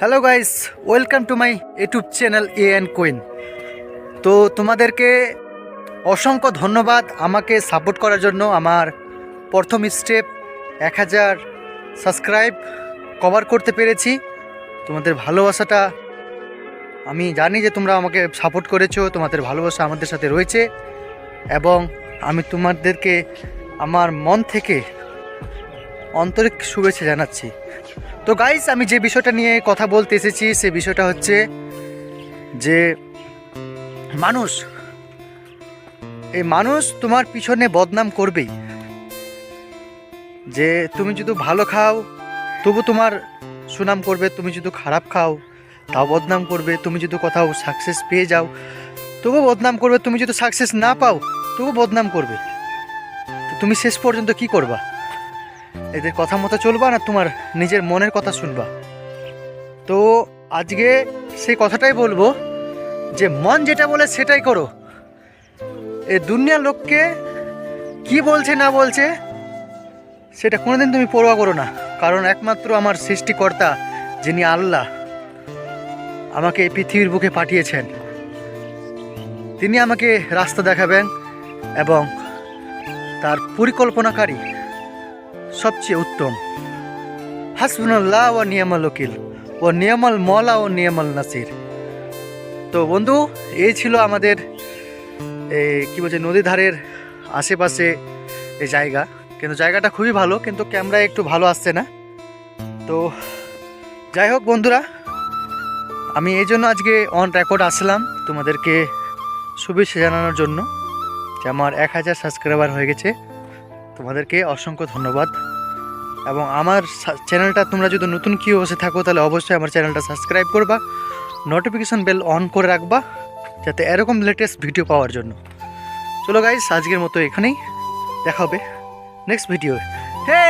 Hello guys welcome to my YouTube channel A and Queen তো তোমাদেরকে অসংখ্য ধন্যবাদ আমাকে সাপোর্ট করার জন্য আমার প্রথম স্টেপ এক হাজার সাবস্ক্রাইব কভার করতে পেরেছি। তোমাদের ভালোবাসাটা আমি জানি যে তোমরা আমাকে সাপোর্ট করেছ, তোমাদের ভালোবাসা আমাদের সাথে রয়েছে এবং আমি তোমাদেরকে আমার মন থেকে আন্তরিক শুভেচ্ছা জানাচ্ছি। তো গাইস আমি যে বিষয়টা নিয়ে কথা বলতে এসেছি, সে বিষয়টা হচ্ছে যে মানুষ, এই মানুষ তোমার পিছনে বদনাম করবেই। যে তুমি যদি ভালো খাও, তবু তোমার সুনাম করবে, তুমি যদি খারাপ খাও, তাও বদনাম করবে। তুমি যদি কোথাও সাকসেস পেয়ে যাও তবু বদনাম করবে। তুমি যদি সাকসেস না পাও তবু বদনাম করবে। তো তুমি শেষ পর্যন্ত কি করবা? এদের কথা মতো চলবা না, তোমার নিজের মনের কথা শুনবা। তো আজকে সেই কথাটাই বলব যে, মন যেটা বলে সেটাই করো। এ দুনিয়ার লোককে কি বলছে না বলছে, সেটা কোনোদিন তুমি পরোয়া করো না। কারণ একমাত্র আমার সৃষ্টিকর্তা, যিনি আল্লাহ, আমাকে এই পৃথিবীর বুকে পাঠিয়েছেন। তিনি আমাকে রাস্তা দেখাবেন এবং তার পরিকল্পনাকারী সবচেয়ে উত্তম। হাসবুল্লাহ ও নিয়ামাল ওকিল ও নিয়ামাল মলা ও নিয়ামাল নাসির। তো বন্ধু, এই ছিল আমাদের এই কী বলছে, নদী ধারের আশেপাশে এই জায়গা। কিন্তু জায়গাটা খুবই ভালো, কিন্তু ক্যামেরায় একটু ভালো আসছে না। তো যাই হোক বন্ধুরা, আমি এই জন্য আজকে অন রেকর্ড আসলাম তোমাদেরকে শুভেচ্ছা জানানোর জন্য যে আমার এক হাজার সাবস্ক্রাইবার হয়ে গেছে। তোমাদেরকে অসংখ্য ধন্যবাদ। এবং আমার চ্যানেলটা তোমরা যদি নতুন কেউ বসে থাকো, তাহলে অবশ্যই আমার চ্যানেলটা সাবস্ক্রাইব করবা। নোটিফিকেশান বেল অন করে রাখবা, যাতে এরকম লেটেস্ট ভিডিও পাওয়ার জন্য। চলো গাইস আজকের মতো এখানেই। দেখা হবে নেক্সট ভিডিও হে